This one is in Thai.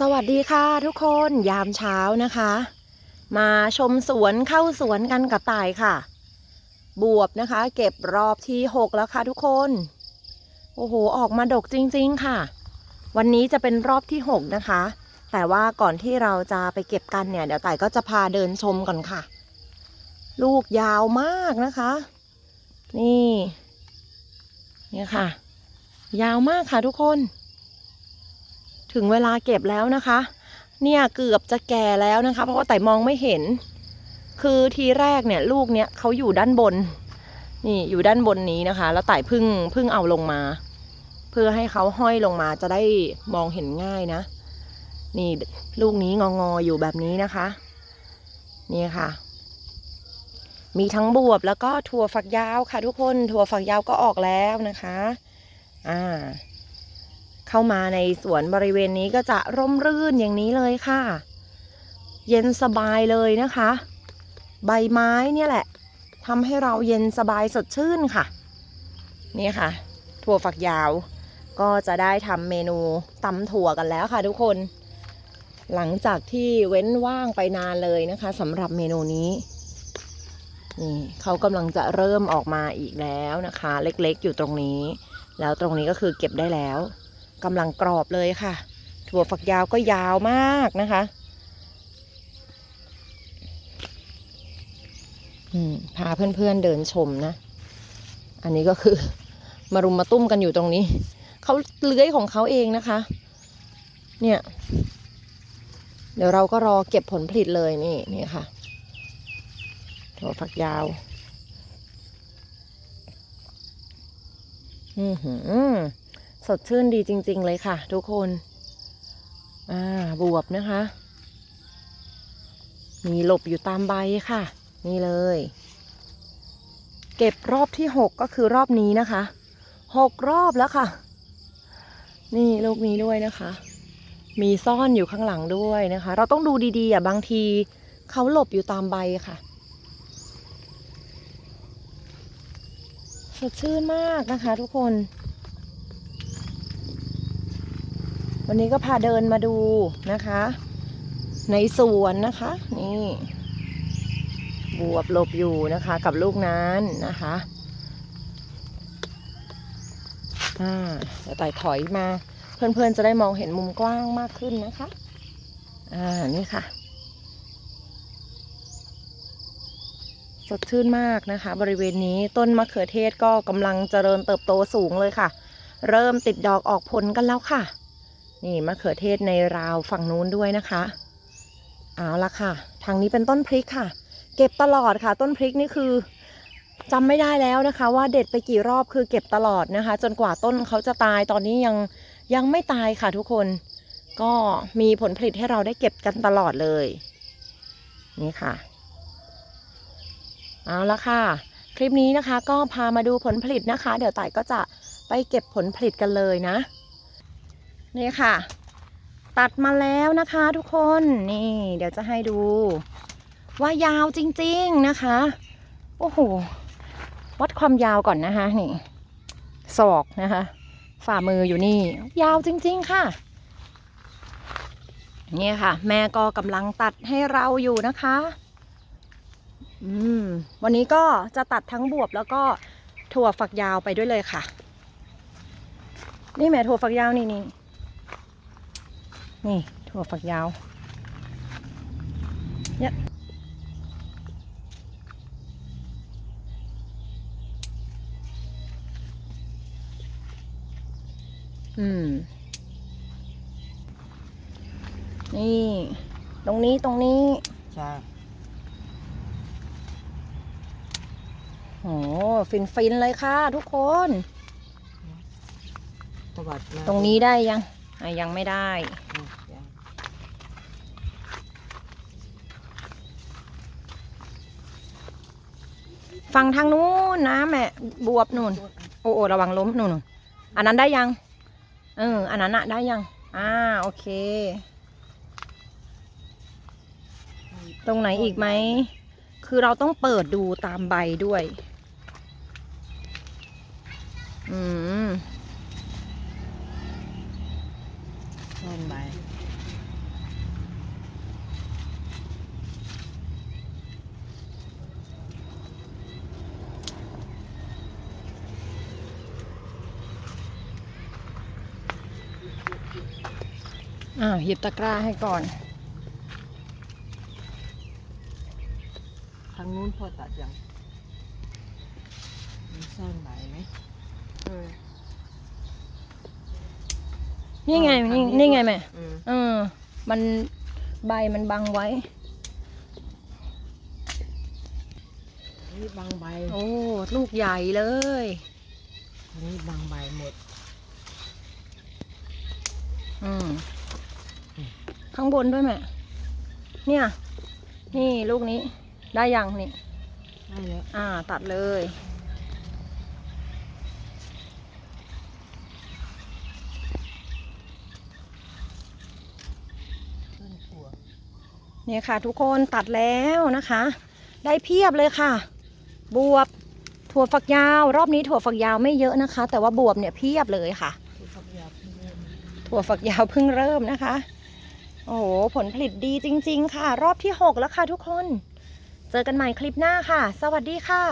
สวัสดีค่ะทุกคนยามเช้านะคะ มาชมสวนเข้าสวนกันกับต่ายค่ะ บวบนะคะ เก็บรอบที่6แล้วค่ะทุกคน โอ้โห ออกมาดกจริง ๆ ค่ะ วันนี้จะเป็นรอบที่6นะคะ แต่ว่าก่อนที่เราจะไปเก็บกันเนี่ยเดี๋ยวต่ายก็จะพาเดินชมก่อนค่ะ ลูกยาวมากนะคะ นี่ เนี่ยค่ะ ยาวมากค่ะทุกคน ถึงเวลาเก็บแล้วนะคะ เนี่ยเกือบจะแก่แล้วนะคะ เพราะว่าแต่มองไม่เห็น คือทีแรกเนี่ยลูกเนี่ยเขาอยู่ด้านบน นี่อยู่ด้านบนนี้นะคะ แล้วไต่พึ่งพึ่งเอาลงมา เพื่อให้เขาห้อยลงมาจะได้มองเห็นง่ายนะ นี่ลูกนี้งองอๆอยู่แบบนี้นะคะ นี่ค่ะ มีทั้งบวบแล้วก็ถั่วฝักยาวค่ะทุกคนถั่วฝักยาวก็ออกแล้วนะคะ อ่า เข้ามาในสวนบริเวณนี้ก็จะร่มรื่นอย่างนี้เลยค่ะ เย็นสบายเลยนะคะ ใบไม้เนี่ยแหละทำให้เราเย็นสบายสดชื่นค่ะ นี่ค่ะ ถั่วฝักยาว ก็จะได้ทำเมนูตำถั่วกันแล้วค่ะทุกคน หลังจากที่เว้นว่างไปนานเลยนะคะสำหรับเมนูนี้นี่เขากำลังจะเริ่มออกมาอีกแล้วนะคะ เล็กๆอยู่ตรงนี้ แล้วตรงนี้ก็คือเก็บได้แล้ว กำลังกรอบเลยค่ะ ถั่วฝักยาวก็ยาวมากนะคะอืมพาเพื่อนๆเดินชมนะ อันนี้ก็คือมารุมมาตุ้มกันอยู่ตรงนี้ เขาเลื้อยของเขาเองนะคะ เนี่ย เดี๋ยวเราก็รอเก็บผลผลิตเลยนี่นี่ค่ะถั่วฝักยาว อือหือ สดชื่นดีจริง ๆ เลยค่ะ ทุกคนอ่าบวบนะคะ มีหลบอยู่ตามใบค่ะ นี่เลย เก็บรอบที่หกก็คือรอบนี้นะคะหกรอบแล้วค่ะ นี่ลูกนี้ด้วยนะคะ มีซ่อนอยู่ข้างหลังด้วยนะคะ เราต้องดูดีๆอะบางทีเขาหลบอยู่ตามใบค่ะสดชื่นมากนะคะทุกคน วันนี้ก็พาเดินมาดูนะคะ ในสวนนะคะ นี่บวบหลบอยู่นะคะ กับลูกนั้นนะคะอ่าเดี๋ยวต่อยถอยมา เพื่อนๆจะได้มองเห็นมุมกว้างมากขึ้นนะคะอ่านี่ค่ะ สดชื่นมากนะคะ บริเวณนี้ต้นมะเขือเทศก็กำลังเจริญเติบโตสูงเลยค่ะ เริ่มติดดอกออกผลกันแล้วค่ะ นี่มะเขือเทศในราวฝั่งนู้นด้วยนะคะ เอาละค่ะ ทางนี้เป็นต้นพริกค่ะ เก็บตลอดค่ะ ต้นพริกนี่คือจำไม่ได้แล้วนะคะ ว่าเด็ดไปกี่รอบคือเก็บตลอดนะคะ จนกว่าต้นเขาจะตายตอนนี้ยังยังไม่ตายค่ะทุกคน ก็มีผลผลิตให้เราได้เก็บกันตลอดเลย นี่ค่ะ เอาละค่ะ คลิปนี้นะคะก็พามาดูผลผลิตนะคะ เดี๋ยวต่ายก็จะไปเก็บผลผลิตกันเลยนะ นี่ค่ะ ตัดมาแล้วนะคะทุกคนนี่ เดี๋ยวจะให้ดู ว่ายาวจริงๆนะคะ โอ้โหวัดความยาวก่อนนะคะนี่ศอกนะคะ ฝ่ามืออยู่นี่ ยาวจริง ๆ ค่ะนี่ค่ะ แม่ก็กำลังตัดให้เราอยู่นะคะอืมวันนี้ก็จะตัดทั้งบวบแล้วก็ถั่วฝักยาวไปด้วยเลยค่ะ นี่แม่ถั่วฝักยาวนี่นี่ นี่ถั่วฝักยาวเนี่ยอืม นี่ ตรงนี้ตรงนี้ ใช่โอ้ฟินฟินๆเลยค่ะทุกคนตวัดมาตรงนี้ได้ยังอะยังไม่ได้ อืมยัง ฝั่งทางนู้นนะแม่บวบนู่น โอ้โอระวังล้มนู่นนู่นอันนั้นได้ยัง เออ อันนั้นอะได้ยัง อ่า โอเค ตรงไหนอีกไหม คือเราต้องเปิดดูตามใบด้วย อืมต้นใบ อ้าวหยิบตะกร้าให้ก่อน ทางนู้นพอตัดยังมีซ่อนไหมไหมเออนี่ไงอ๋อนี่ทางนี้นี่ไงแม่อืมเออ มันใบมันบังไว้ นี่บางใบโอ้ ลูกใหญ่เลย นี่บางใบหมด อืม ข้างบนด้วยแม่ เนี่ย นี่ลูกนี้ ได้ยังนี่ ได้แล้ว อ่า ตัดเลยต้นถั่วเนี่ยค่ะ ทุกคนตัดแล้วนะคะ ได้เพียบเลยค่ะ บวบ ถั่วฝักยาว รอบนี้ถั่วฝักยาวไม่เยอะนะคะ แต่ว่าบวบเนี่ยเพียบเลยค่ะที่พักยาเพิ่งเริ่มถั่วฝักยาวเพิ่งเริ่มนะคะ โอ้โห ผลผลิตดีจริง ๆ ค่ะ รอบที่ 6 แล้วค่ะทุกคน เจอกันใหม่คลิปหน้าค่ะ สวัสดีค่ะ